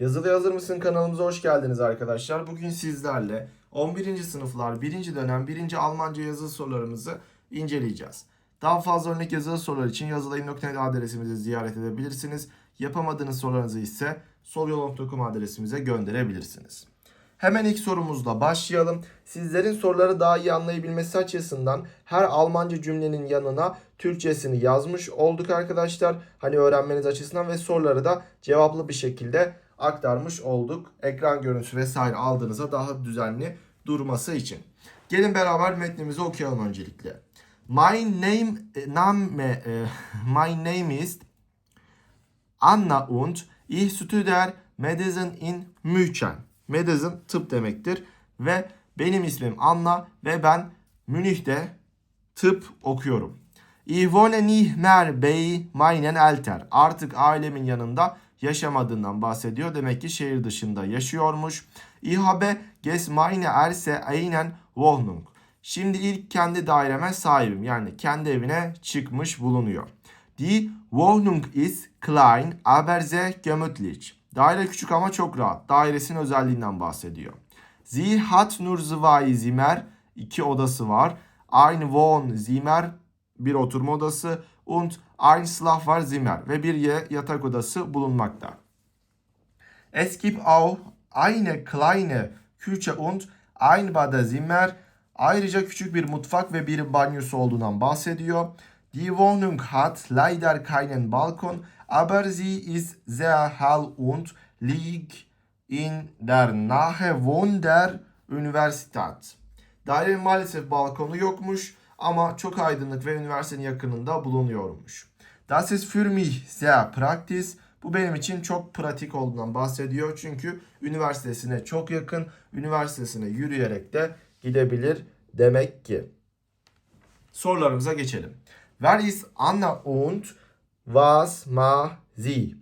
Yazılı Hazır mısın kanalımıza hoş geldiniz arkadaşlar. Bugün sizlerle 11. sınıflar 1. dönem 1. Almanca yazılı sorularımızı inceleyeceğiz. Daha fazla örnek yazılı sorular için yazılayım.net adresimizi ziyaret edebilirsiniz. Yapamadığınız sorularınızı ise solyol.com adresimize gönderebilirsiniz. Hemen ilk sorumuzla başlayalım. Sizlerin soruları daha iyi anlayabilmesi açısından her Almanca cümlenin yanına Türkçesini yazmış olduk arkadaşlar. Hani öğrenmeniz açısından ve soruları da cevaplı bir şekilde aktarmış olduk. Ekran görüntüsü vesaire aldığınızda daha düzenli durması için. Gelin beraber metnimizi okuyalım öncelikle. My name e, name e, my name is Anna und ich studiere Medicine in München. Medicine tıp demektir ve benim ismim Anna ve ben Münih'te tıp okuyorum. Ich wohne nicht mehr bei meinen Eltern. Artık ailemin yanında yaşamadığından bahsediyor. Demek ki şehir dışında yaşıyormuş. Ich habe meine erste eigenen Wohnung. Şimdi ilk kendi daireme sahibim. Yani kendi evine çıkmış bulunuyor. Die Wohnung ist klein, aber sehr gemütlich. Daire küçük ama çok rahat. Dairesinin özelliğinden bahsediyor. Sie hat nur zwei Zimmer. iki odası var. Ein Wohnzimmer bir oturma odası und ein Schlafzimmer ve bir yatak odası bulunmakta. Es gibt auch eine kleine Küche und ein Badezimmer. Ayrıca küçük bir mutfak ve bir banyosu olduğundan bahsediyor. Die Wohnung hat leider keinen Balkon, aber sie ist sehr hell und liegt in der Nähe von der Universität. Dairenin maalesef balkonu yokmuş ama çok aydınlık ve üniversitenin yakınında bulunuyormuş. Das ist für mich sehr praktisch. Bu benim için çok pratik olduğundan bahsediyor. Çünkü üniversitesine çok yakın, üniversitesine yürüyerek de gidebilir demek ki. Sorularımıza geçelim. Wer ist Anna und was macht sie?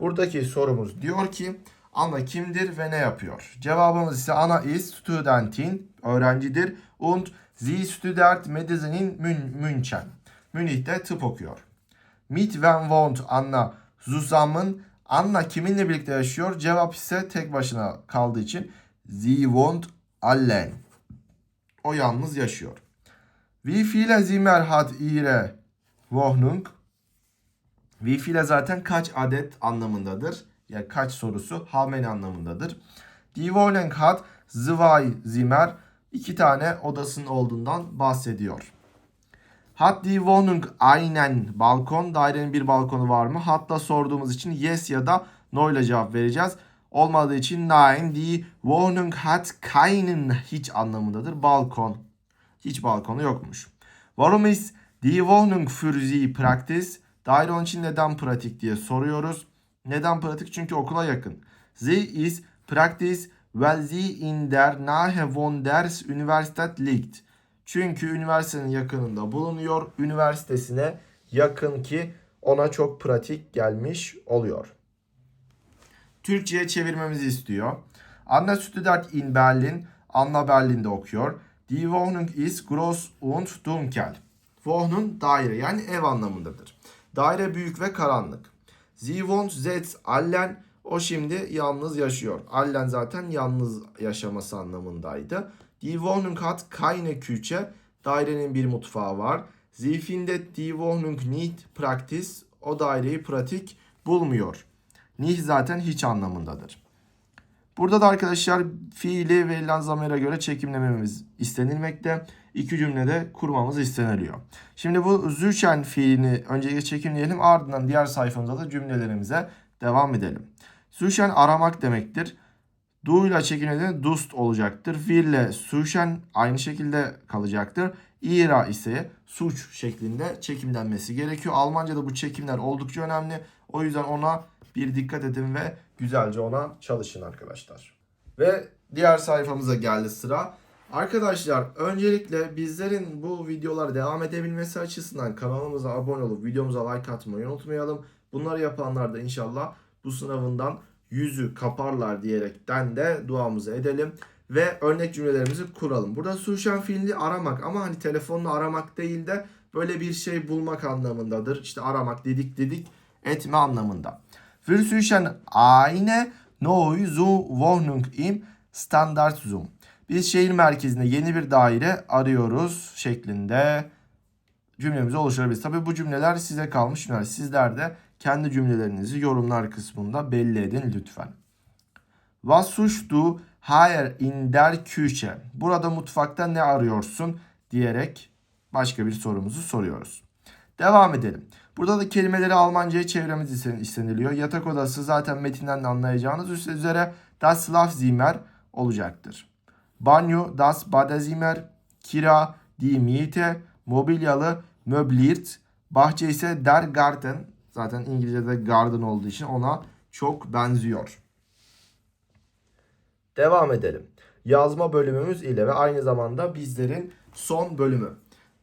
Buradaki sorumuz diyor ki Anna kimdir ve ne yapıyor? Cevabımız ise Anna ist Studentin, öğrencidir und sie studiert Medizin in Mün- München. Münih'te tıp okuyor. Mit wem wohnt Anna zusammen? Anna kiminle birlikte yaşıyor? Cevap ise tek başına kaldığı için sie wohnt allein. O yalnız yaşıyor. Wie viele Zimmer hat ihre Wohnung? Wie viele zaten kaç adet anlamındadır. Yani kaç sorusu how many anlamındadır. Die Wohnung hat zwei Zimmer. İki tane odasının olduğundan bahsediyor. Hat die Wohnung einen Balkon? Dairenin bir balkonu var mı? Hatta sorduğumuz için yes ya da no ile cevap vereceğiz. Olmadığı için nein. Die Wohnung hat keinen hiç anlamındadır. Balkon. Hiç balkonu yokmuş. Warum ist die Wohnung für Sie praktisch? Daire onun için neden pratik diye soruyoruz. Neden pratik? Çünkü okula yakın. Sie ist praktisch, weil sie in der Nähe von der Universität liegt. Çünkü üniversitenin yakınında bulunuyor. Üniversitesine yakın ki ona çok pratik gelmiş oluyor. Türkçe'ye çevirmemizi istiyor. Anna studiert in Berlin. Anna Berlin'de okuyor. Die Wohnung ist groß und dunkel. Wohnung daire yani ev anlamındadır. Daire büyük ve karanlık. Sie wohnt jetzt allein. O şimdi yalnız yaşıyor. Allen zaten yalnız yaşaması anlamındaydı. Die Wohnung hat keine Küche. Dairenin bir mutfağı var. Sie findet die Wohnung nicht praktisch. O daireyi pratik bulmuyor. Nicht zaten hiç anlamındadır. Burada da arkadaşlar fiili verilen zamire göre çekimlememiz istenilmekte. İki cümlede kurmamız isteniliyor. Şimdi bu züchen fiilini öncelikle çekimleyelim ardından diğer sayfamızda da cümlelerimize devam edelim. Züchen aramak demektir. Du ile çekimlediğinde dust olacaktır. Fiille suchen aynı şekilde kalacaktır. İra ise suç şeklinde çekimlenmesi gerekiyor. Almanca'da bu çekimler oldukça önemli. O yüzden ona bir dikkat edin ve güzelce ona çalışın arkadaşlar. Ve diğer sayfamıza geldi sıra. Arkadaşlar öncelikle bizlerin bu videolar devam edebilmesi açısından kanalımıza abone olup videomuza like atmayı unutmayalım. Bunları yapanlar da inşallah bu sınavından yüzü kaparlar diyerekten de duamızı edelim ve örnek cümlelerimizi kuralım. Burada suşen fiilini aramak ama hani telefonla aramak değil de böyle bir şey bulmak anlamındadır. İşte aramak dedik dedik etme anlamında. Wir suchen eine Neue Wohnung im Standardsum. Biz şehir merkezinde yeni bir daire arıyoruz şeklinde cümlemizi oluşturabiliriz. Tabii bu cümleler size kalmış cümleler. Sizler de kendi cümlelerinizi yorumlar kısmında belli edin lütfen. Was suchst du hier in der Küche? Burada mutfakta ne arıyorsun diyerek başka bir sorumuzu soruyoruz. Devam edelim. Burada da kelimeleri Almanca'ya çevirmemiz isten- isteniliyor. Yatak odası zaten metinden de anlayacağınız üzere das Schlafzimmer olacaktır. Banyo, das Badezimmer, kira, die Miete, mobilyalı, möbliert, bahçe ise der Garten. Zaten İngilizce'de garden olduğu için ona çok benziyor. Devam edelim. Yazma bölümümüz ile ve aynı zamanda bizlerin son bölümü.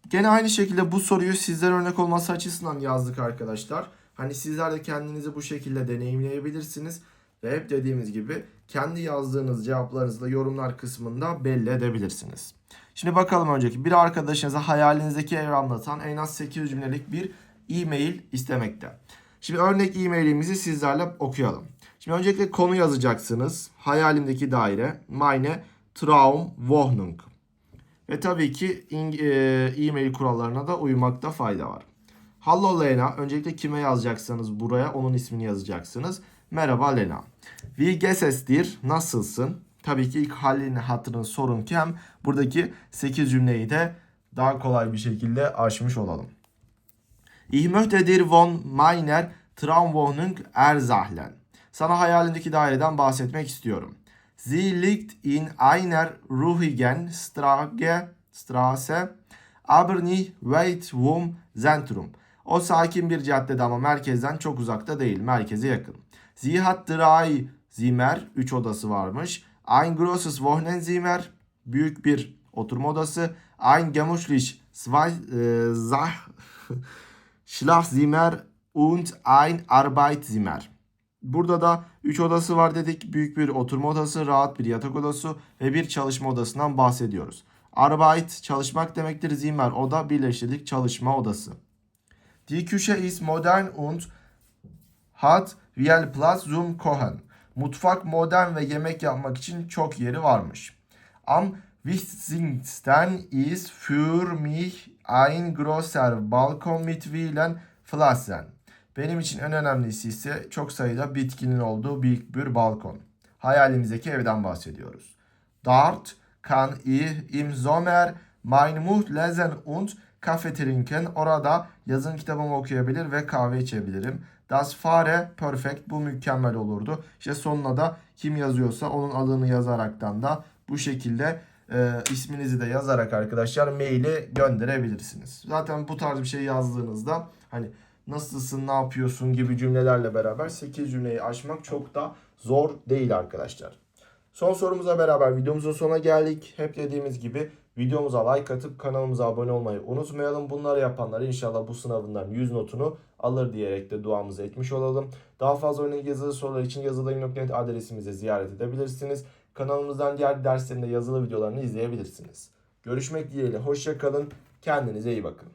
Gene aynı şekilde bu soruyu sizlere örnek olması açısından yazdık arkadaşlar. Hani sizler de kendinizi bu şekilde deneyimleyebilirsiniz. Ve hep dediğimiz gibi kendi yazdığınız cevaplarınızı da yorumlar kısmında belli edebilirsiniz. Şimdi bakalım önceki bir arkadaşınıza hayalinizdeki evi anlatan en az 8 cümlelik bir e-mail istemekte. Şimdi örnek e-mailimizi sizlerle okuyalım. Şimdi öncelikle konu yazacaksınız. Hayalimdeki daire. Meine Traumwohnung. Ve tabii ki e, e-mail kurallarına da uymakta fayda var. Hallo Lena. Öncelikle kime yazacaksanız buraya onun ismini yazacaksınız. Merhaba Lena. Wie geht es dir? Nasılsın? Tabii ki ilk halini hatırını sorun ki hem buradaki 8 cümleyi de daha kolay bir şekilde aşmış olalım. Ich möchte dir von meiner Traumwohnung erzählen. Sana hayalindeki daireden bahsetmek istiyorum. Sie liegt in einer ruhigen Strage, Straße, aber nicht weit vom Zentrum. O sakin bir caddede ama merkezden çok uzakta değil, merkeze yakın. Sie hat drei Zimmer, 3 odası varmış. Ein großes Wohnzimmer, büyük bir oturma odası. Ein gemütlich zwei, e, Schlafzimmer und ein Arbeitszimmer. Burada da 3 odası var dedik. Büyük bir oturma odası, rahat bir yatak odası ve bir çalışma odasından bahsediyoruz. Arbeit çalışmak demektir. Zimmer oda birleştirdik çalışma odası. Die Küche ist modern und hat viel Platz zum Kochen. Mutfak modern ve yemek yapmak için çok yeri varmış. Am wichtigsten ist für mich ein großer Balkon mit vielen Pflanzen. Benim için en önemlisi ise çok sayıda bitkinin olduğu büyük bir balkon. Hayalimizdeki evden bahsediyoruz. Dort kann ich im Sommer mein Buch lesen und Kaffee trinken. Orada yazın kitabımı okuyabilir ve kahve içebilirim. Das fare perfect. Bu mükemmel olurdu. İşte sonuna da kim yazıyorsa onun adını yazaraktan da bu şekilde e, isminizi de yazarak arkadaşlar maili gönderebilirsiniz. Zaten bu tarz bir şey yazdığınızda hani nasılsın, ne yapıyorsun gibi cümlelerle beraber 8 cümleyi aşmak çok da zor değil arkadaşlar. Son sorumuza beraber videomuzun sonuna geldik. Hep dediğimiz gibi videomuza like atıp kanalımıza abone olmayı unutmayalım. Bunları yapanlar inşallah bu sınavından 100 notunu alır diyerek de duamızı etmiş olalım. Daha fazla örnek yazılı sorular için yazılayım.net adresimize ziyaret edebilirsiniz. Kanalımızdan diğer derslerinde yazılı videolarını izleyebilirsiniz. Görüşmek dileğiyle. Hoşça kalın. Kendinize iyi bakın.